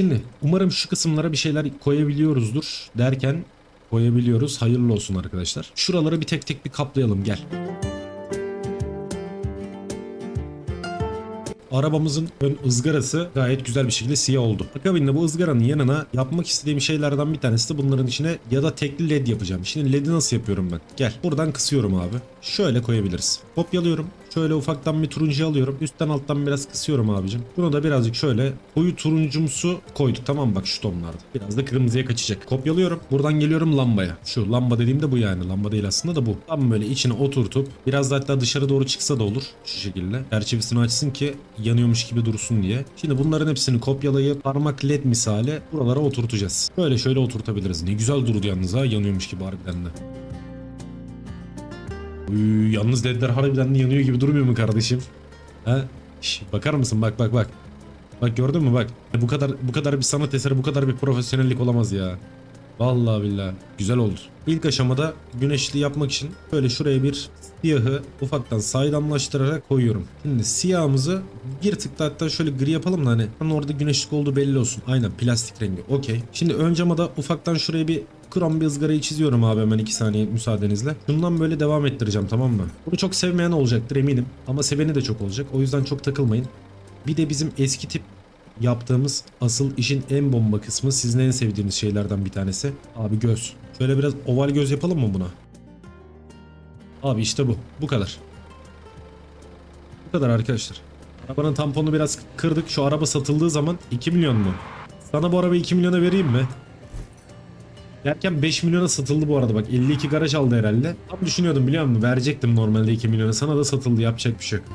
Şimdi umarım şu kısımlara bir şeyler koyabiliyoruzdur derken koyabiliyoruz. Hayırlı olsun arkadaşlar. Şuraları bir tek tek bir kaplayalım gel. Arabamızın ön ızgarası gayet güzel bir şekilde siyah oldu. Akabinde bu ızgaranın yanına yapmak istediğim şeylerden bir tanesi de bunların içine ya da tekli led yapacağım. Şimdi led'i nasıl yapıyorum ben? Gel buradan kısıyorum abi. Şöyle koyabiliriz. Kopyalıyorum. Şöyle ufaktan bir turuncu alıyorum. Üstten alttan biraz kısıyorum abicim. Bunu da birazcık şöyle koyu turuncumsu koyduk tamam bak şu tonlarda. Biraz da kırmızıya kaçacak. Kopyalıyorum. Buradan geliyorum lambaya. Şu lamba dediğimde bu yani. Lamba değil aslında da bu. Tam böyle içine oturtup biraz da hatta dışarı doğru çıksa da olur. Şu şekilde. Çerçevesini açsın ki yanıyormuş gibi dursun diye. Şimdi bunların hepsini kopyalayıp parmak led misali buralara oturtacağız. Böyle şöyle oturtabiliriz. Ne güzel durdu yalnız ha yanıyormuş gibi harbiden de. Uy, yalnız ledler harbiden de yanıyor gibi durmuyor mu kardeşim? Ha? Şş, bakar mısın? Bak bak bak. Bak gördün mü bak. Bu kadar bu kadar bir sanat eseri, bu kadar bir profesyonellik olamaz ya. Vallahi billahi güzel oldu. İlk aşamada güneşli yapmak için böyle şuraya bir siyahı ufaktan saydamlaştırarak koyuyorum. Şimdi siyahımızı bir tık da hatta şöyle gri yapalım da hani, hani orada güneşlik olduğu belli olsun. Aynen plastik rengi okey. Şimdi ön cama ufaktan şuraya bir krom bir ızgarayı çiziyorum abi hemen 2 saniye müsaadenizle. Bundan böyle devam ettireceğim tamam mı? Bunu çok sevmeyen olacaktır eminim. Ama seveni de çok olacak. O yüzden çok takılmayın. Bir de bizim eski tip yaptığımız asıl işin en bomba kısmı sizin en sevdiğiniz şeylerden bir tanesi. Abi göz. Şöyle biraz oval göz yapalım mı buna? Abi işte bu. Bu kadar. Bu kadar arkadaşlar. Arabanın tamponunu biraz kırdık. Şu araba satıldığı zaman 2 milyon mu? Sana bu arabayı 2 milyona vereyim mi? Derken 5 milyona satıldı bu arada bak 52 garaj aldı herhalde. Tam düşünüyordum biliyor musun? Verecektim normalde 2 milyona. Sana da satıldı yapacak bir şey yok.